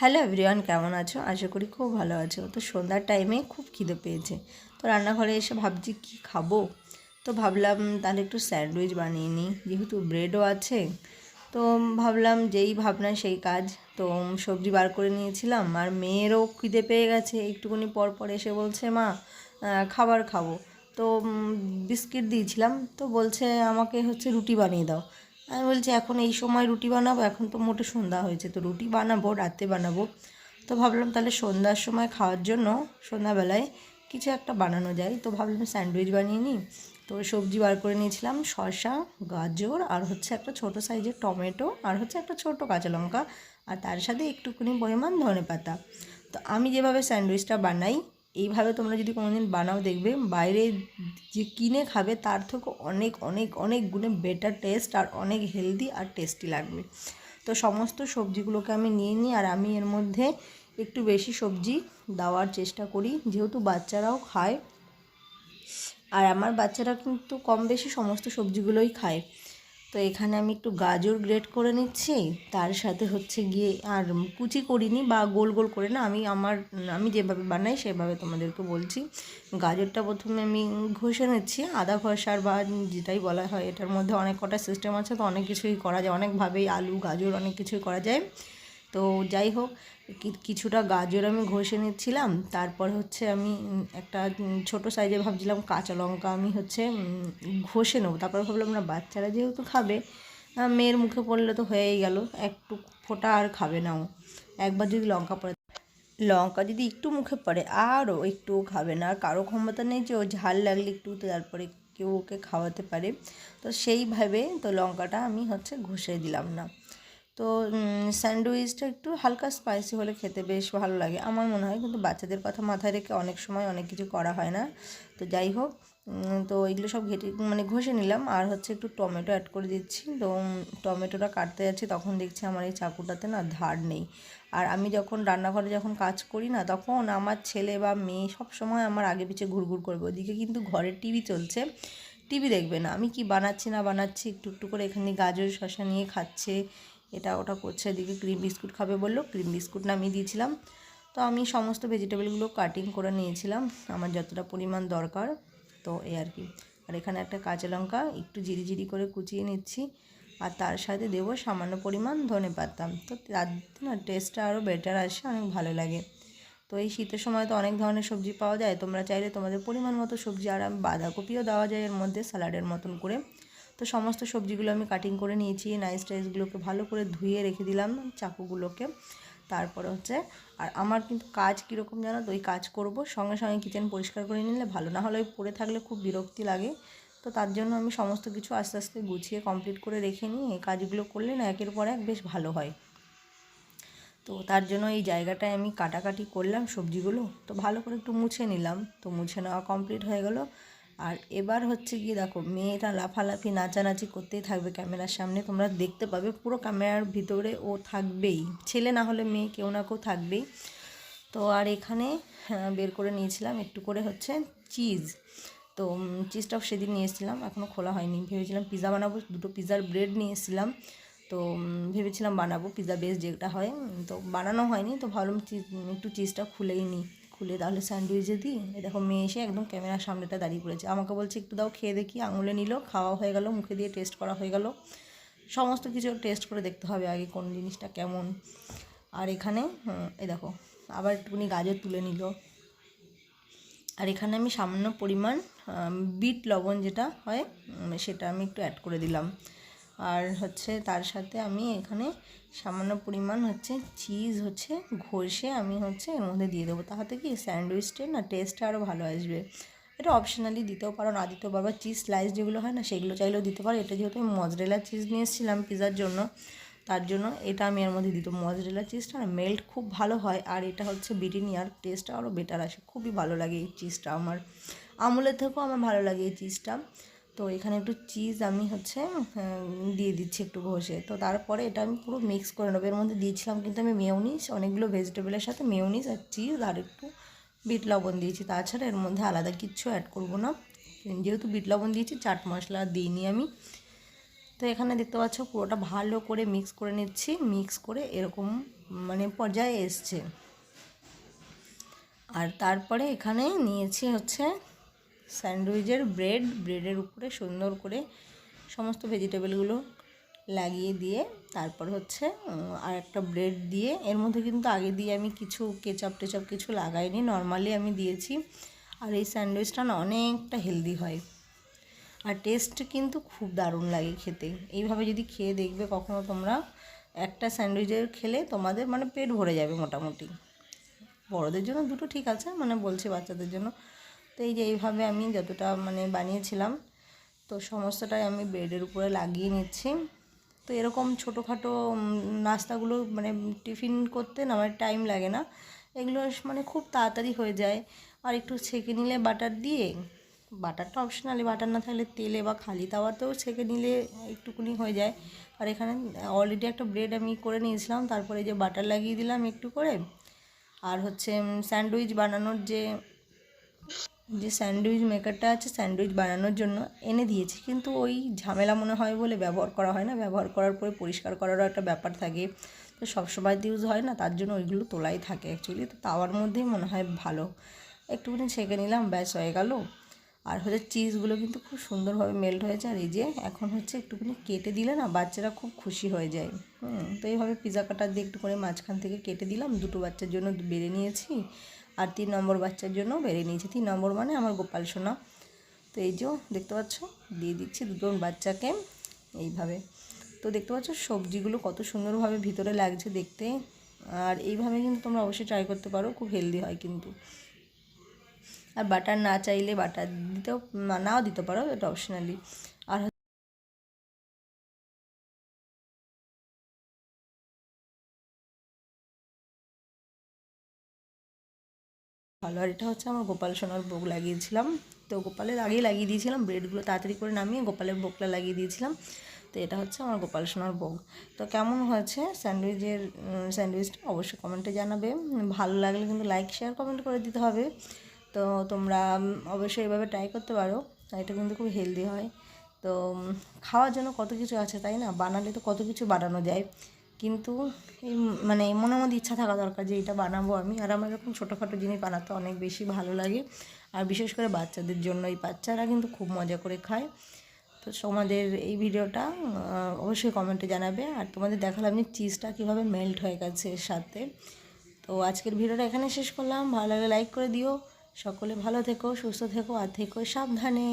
Hello everyone, কেমন আছো? আশা করি খুব ভালো আছো। তো সন্ধ্যার টাইমে খুব খিদে পেয়েছে। তো রান্নাঘরে এসে ভাবছি কি খাব? তো ভাবলাম তাহলে একটু স্যান্ডউইচ বানিয়ে নিই। যেহেতু ব্রেডও আছে, তো ভাবলাম যেই ভাবনা সেই কাজ। তো সবজি বার করে নিয়েছিলাম, আর মেয়েরও খিদে পেয়ে গেছে। একটুখানি পর পর এসে বলছে, মা খাবার খাব। তো বিস্কিট দিয়েছিলাম। তো বলছে, আমাকে হচ্ছে রুটি বানিয়ে দাও। আমি বলছি, এখন এই সময় রুটি বানাবো, এখন তো মোটে সন্ধ্যা হয়েছে, তো রুটি বানাবো, রাতে বানাবো। তো ভাবলাম তাহলে সন্ধ্যার সময় খাওয়ার জন্য সন্ধ্যাবেলায় কিছু একটা বানানো যায়। তো ভাবলাম স্যান্ডউইচ বানিয়ে নিই। তো সবজি বার করে নিয়েছিলাম, শসা, গাজর, আর হচ্ছে একটা ছোট সাইজের টমেটো, আর হচ্ছে একটা ছোট কাঁচা লঙ্কা, আর তার সাথে একটুখানি পরিমাণ ধনে পাতা তো আমি যেভাবে স্যান্ডউইচটা বানাই এইভাবে তোমরা যদি কোনোদিন বানাও দেখবে, বাইরে যে কিনে খাবে তার থেকে অনেক অনেক অনেক গুণে বেটার টেস্ট আর অনেক হেলদি আর টেস্টি লাগবে। তো সমস্ত সবজিগুলোকে আমি নিয়ে নিই আর আমি এর মধ্যে একটু বেশি সবজি দেওয়ার চেষ্টা করি। যেহেতু বাচ্চারাও খায়, আর আমার বাচ্চারা কিন্তু কম বেশি সমস্ত সবজিগুলোই খায়। তো এখানে আমি একটু গাজর গ্রেট করে নিচ্ছি। তার সাথে হচ্ছে গিয়ে আর কুচি করিনি বা গোল গোল করে না, আমি আমার, আমি যেভাবে বানাই সেভাবে তোমাদেরকে বলছি। গাজরটা প্রথমে আমি ঘষে নিচ্ছি, আদা ঘষার বা যেটাই বলা হয়, এটার মধ্যে অনেক কটা সিস্টেম আছে, তো অনেক কিছুই করা যায়, অনেকভাবেই আলু, গাজর অনেক কিছুই করা যায়। তো যাই হোক কিছুটা গাজর আমি ঘষে নিচ্ছিলাম, তারপর হচ্ছে আমি একটা ছোট সাইজে ভাবছিলাম কাঁচা লঙ্কা আমি হচ্ছে ঘষে নেব। তারপর ভাবলাম, না, বাচ্চারা যেহেতু খাবে মেয়ের মুখে পড়লে তো হয়েই গেল, একটু ফোটা আর খাবে না ও। একবার যদি লঙ্কা পড়ে লঙ্কা যদি একটু মুখে পড়ে আরও একটু খাবে না, আর কারও ক্ষমতা নেই যে ও ঝাল লাগলে একটু তারপরে কেউ ওকে খাওয়াতে পারে। তো সেইভাবে তো লঙ্কাটা আমি হচ্ছে ঘষে দিলাম না। তো স্যান্ডউইচটা একটু হালকা স্পাইসি হলে খেতে বেশ ভালো লাগে আমার মনে হয়। কিন্তু বাচ্চাদের কথা মাথায় রেখে অনেক সময় অনেক কিছু করা হয় না। তো যাই হোক তো এগুলো সব ঘেটে মানে ঘষে নিলাম। আর হচ্ছে একটু টমেটো অ্যাড করে দিচ্ছি। তো টমেটোটা কাটতে যাচ্ছি তখন দেখছি আমার এই চাকুটাতে না ধার নেই। আর আমি যখন রান্নাঘরে যখন কাজ করি না, তখন আমার ছেলে বা মেয়ে সব সময় আমার আগে পিছে ঘুরঘুর করবে। ওদিকে কিন্তু ঘরের টিভি চলছে। টিভি দেখবে না। আমি কি বানাচ্ছি না বানাচ্ছি একটু একটু করে এখানে গাজর শশা নিয়ে খাচ্ছে। এটা ওটা করছে, এদিকে ক্রিম বিস্কুট খাবে বলল ক্রিম বিস্কুট নামিয়ে দিয়েছিলাম। তো আমি সমস্ত ভেজিটেবলগুলো কাটিং করে নিয়েছিলাম, আমার যতটা পরিমাণ দরকার, তো এই আর কি। আর এখানে একটা কাঁচা লঙ্কা একটু জিরি জিরি করে কুচিয়ে নিচ্ছি, আর তার সাথে দেবো সামান্য পরিমাণ ধনে পাতা। তো তার না টেস্টটা আরও বেটার আসে, অনেক ভালো লাগে। তো এই শীতের সময় তো অনেক ধরনের সবজি পাওয়া যায়, তোমরা চাইলে তোমাদের পরিমাণ মতো সবজি, আর বাঁধাকপিও দেওয়া যায় এর মধ্যে স্যালাডের মতন করে। তো সমস্ত সবজিগুলো আমি কাটিং করে নিয়েছি নাইস টাইসগুলোকে ভালো করে ধুয়ে রেখে দিলাম চাকুগুলোকে। তারপরে হচ্ছে, আর আমার কিন্তু কাজ কীরকম জানো তো, ওই কাজ করব, সঙ্গে সঙ্গে কিচেন পরিষ্কার করে নিলে ভালো, না হলে ওই পড়ে থাকলে খুব বিরক্তি লাগে। তো তার জন্য আমি সমস্ত কিছু আস্তে আস্তে গুছিয়ে কমপ্লিট করে রেখে নিই, এই কাজগুলো করলে না একের পর এক বেশ ভালো হয়। তো তার জন্য এই জায়গাটায় আমি কাটাকাটি করলাম সবজিগুলো, তো ভালো করে একটু মুছে নিলাম। তো মুছে নেওয়া কমপ্লিট হয়ে গেল। আর এবার হচ্ছে গিয়ে দেখো মেয়েটা লাফালাফি নাচানাচি করতেই থাকবে ক্যামেরার সামনে। তোমরা দেখতে পাবে পুরো ক্যামেরার ভিতরে ও থাকবেই। ছেলে না হলে মেয়ে কেউ না কেউ থাকবেই। তো আর এখানে হ্যাঁ, বের করে নিয়েছিলাম একটু করে হচ্ছে চিজ তো চিজটাও সেদিন নিয়ে এসেছিলাম এখনও খোলা হয়নি। ভেবেছিলাম পিৎজা বানাবো দুটো পিৎজার ব্রেড নিয়ে এসেছিলাম। তো ভেবেছিলাম বানাবো পিৎজা বেস যেটা হয়। তো বানানো হয়নি তো ভাবলাম চিজ একটু চিজটা খুলেই নিই। খুলে তাহলে স্যান্ডউইচে দিই। দেখো মেয়ে এসে একদম ক্যামেরার সামনেটা দাঁড়িয়ে পড়েছে। আমাকে বলছে, একটু দাও, খেয়ে দেখি, আঙুলে নিল, খাওয়া হয়ে গেল, মুখে দিয়ে টেস্ট করা হয়ে গেল। সমস্ত কিছু টেস্ট করে দেখতে হবে আগে কোন জিনিসটা কেমন। আর এখানে এ দেখো, আবার একটুখানি গাজর তুলে নিল। আর এখানে আমি সামান্য পরিমাণ বিট লবণ যেটা হয় সেটা আমি একটু অ্যাড করে দিলাম। আর হচ্ছে তার সাথে আমি এখানে সামান্য পরিমাণ হচ্ছে চিজ হচ্ছে ঘষে আমি হচ্ছে এর মধ্যে দিয়ে দেবো। তাহাতে কি স্যান্ডউইচটার না টেস্টটা আরও ভালো আসবে। এটা অপশনালি দিতেও পারো, না দিতেও পারো। চিজ স্লাইস যেগুলো হয় না সেগুলো চাইলেও দিতে পারো। এটা যেহেতু আমি মজরেলা চিজ নিয়ে এসেছিলাম পিজার জন্য, তার জন্য এটা আমি এর মধ্যে দিত মজরেলা চিজটা না মেল্ট খুব ভালো হয়, আর এটা হচ্ছে বিরিয়ানিয়ার টেস্টটা আরও বেটার আসে। খুবই ভালো লাগে এই চিজটা আমার। আমুলের থেকেও আমার ভালো লাগে এই চিজটা তো এখানে একটু চিজ আমি হচ্ছে দিয়ে দিচ্ছি একটু ঘষে। তো তারপরে এটা আমি পুরো মিক্স করে নেব। এর মধ্যে দিয়েছিলাম কিন্তু আমি মেয়নিস অনেকগুলো ভেজিটেবলের সাথে মেয়নিস আর চিজ আর একটু বিট লবণ দিয়েছি। তাছাড়া এর মধ্যে আলাদা কিচ্ছু অ্যাড করব না। যেহেতু বিট লবণ দিয়েছি, চাট মশলা দিইনি আমি। তো এখানে দেখতে পাচ্ছ পুরোটা ভালো করে মিক্স করে নিচ্ছি। মিক্স করে এরকম মানে পর্যায়ে এসছে। আর তারপরে এখানে নিয়েছি হচ্ছে স্যান্ডউইচের ব্রেড, ব্রেডের উপরে সুন্দর করে সমস্ত ভেজিটেবলগুলো লাগিয়ে দিয়ে তারপর হচ্ছে আর একটা ব্রেড দিয়ে, এর মধ্যে কিন্তু আগে দিয়ে আমি কিছু কেচাপ টেচাপ কিছু লাগাইনি, নর্মালি আমি দিয়েছি। আর এই স্যান্ডউইচটা না অনেকটা হেলদি হয়। আর টেস্ট কিন্তু খুব দারুণ লাগে খেতে। এইভাবে যদি খেয়ে দেখবে কখনো তোমরা, একটা স্যান্ডউইচের খেলে তোমাদের মানে পেট ভরে যাবে মোটামুটি। বড়দের জন্য দুটো ঠিক আছে মানে বলছি বাচ্চাদের জন্য। তো এই যে এইভাবে আমি যতটা মানে বানিয়েছিলাম, তো সমস্তটাই আমি ব্রেডের উপরে লাগিয়ে নিচ্ছি। তো এরকম ছোটোখাটো নাস্তাগুলো মানে টিফিন করতে না আমার টাইম লাগে না। এগুলো মানে খুব তাড়াতাড়ি হয়ে যায়। আর একটু ছেঁকে নিলে বাটার দিয়ে, বাটারটা অপশনালি বাটার না থাকলে তেলে বা খালি তাওয়াতেও ছেঁকে নিলে একটুকুনি হয়ে যায়। আর এখানে অলরেডি একটা ব্রেড আমি করে নিয়েছিলাম, তারপরে যে বাটার লাগিয়ে দিলাম একটু করে। আর হচ্ছে স্যান্ডউইচ বানানোর যে যে স্যান্ডউইচ মেকারটা আছে, স্যান্ডউইচ বানানোর জন্য এনে দিয়েছি। কিন্তু ওই ঝামেলা মনে হয় বলে ব্যবহার করা হয় না। ব্যবহার করার পরে পরিষ্কার করারও একটা ব্যাপার থাকে। তো সবসময় ইউজ হয় না, তার জন্য ওইগুলো তোলাই থাকে অ্যাকচুয়ালি তো তাওয়ার মধ্যেই মনে হয় ভালো। একটুখানি ছেঁকে নিলাম, ব্যাস হয়ে গেল। আর হচ্ছে চিজগুলো কিন্তু খুব সুন্দরভাবে মেল্ট হয়েছে। আর এই যে এখন হচ্ছে একটুখানি কেটে দিলে না বাচ্চারা খুব খুশি হয়ে যায়। হুম, তো এইভাবে পিজা কাটার দিয়ে একটু করে মাঝখান থেকে কেটে দিলাম। দুটো বাচ্চার জন্য বেড়ে নিয়েছি। আর তিন নম্বর বাচ্চার জন্য বেড়ে নিয়েছি। তিন নম্বর মানে আমার গোপাল সোনা। তো এই যে দেখতে পাচ্ছ, দিয়ে দিচ্ছি দুজন বাচ্চাকে এইভাবে। তো দেখতে পাচ্ছ সবজিগুলো কত সুন্দরভাবে ভিতরে লাগছে দেখতে। আর এইভাবে কিন্তু তোমরা অবশ্যই ট্রাই করতে পারো, খুব হেলদি হয় কিন্তু। আর বাটার না চাইলে বাটার দিতেও নাও দিতে পারো, এটা অপশনালি ভালো আর এটা হচ্ছে আমার গোপাল সোনার ভোগ লাগিয়েছিলাম। তো গোপালের আগেই লাগিয়ে দিয়েছিলাম, ব্রেডগুলো তাড়াতাড়ি করে নামিয়ে গোপালের ভোগটা লাগিয়ে দিয়েছিলাম। তো এটা হচ্ছে আমার গোপাল সোনার ভোগ। তো কেমন হয়েছে স্যান্ডউইচের স্যান্ডউইচটা অবশ্যই কমেন্টে জানাবে। ভালো লাগলে কিন্তু লাইক, শেয়ার, কমেন্ট করে দিতে হবে। তো তোমরা অবশ্যই এভাবে ট্রাই করতে পারো। এটা কিন্তু খুব হেলদি হয়। তো খাওয়ার জন্য কত কিছু আছে, তাই না? বানালে তো কত কিছু বানানো যায়। কিন্তু এই মানে মনের মধ্যে ইচ্ছা থাকা দরকার যে এটা বানাবো আমি। আর আমার এরকম ছোটোখাটো জিনিস বানাতে অনেক বেশি ভালো লাগে। আর বিশেষ করে বাচ্চাদের জন্য এই বাচ্চারা কিন্তু খুব মজা করে খায়। তো তোমাদের এই ভিডিওটা অবশ্যই কমেন্টে জানাবে। আর তোমাদের দেখালাম যে চিজটা কীভাবে মেল্ট হয়ে গেছে এর সাথে। তো আজকের ভিডিওটা এখানে শেষ করলাম। ভালো লাগলে লাইক করে দিও। সকলে ভালো থেকো, সুস্থ থেকো, আর থেকো সাবধানে।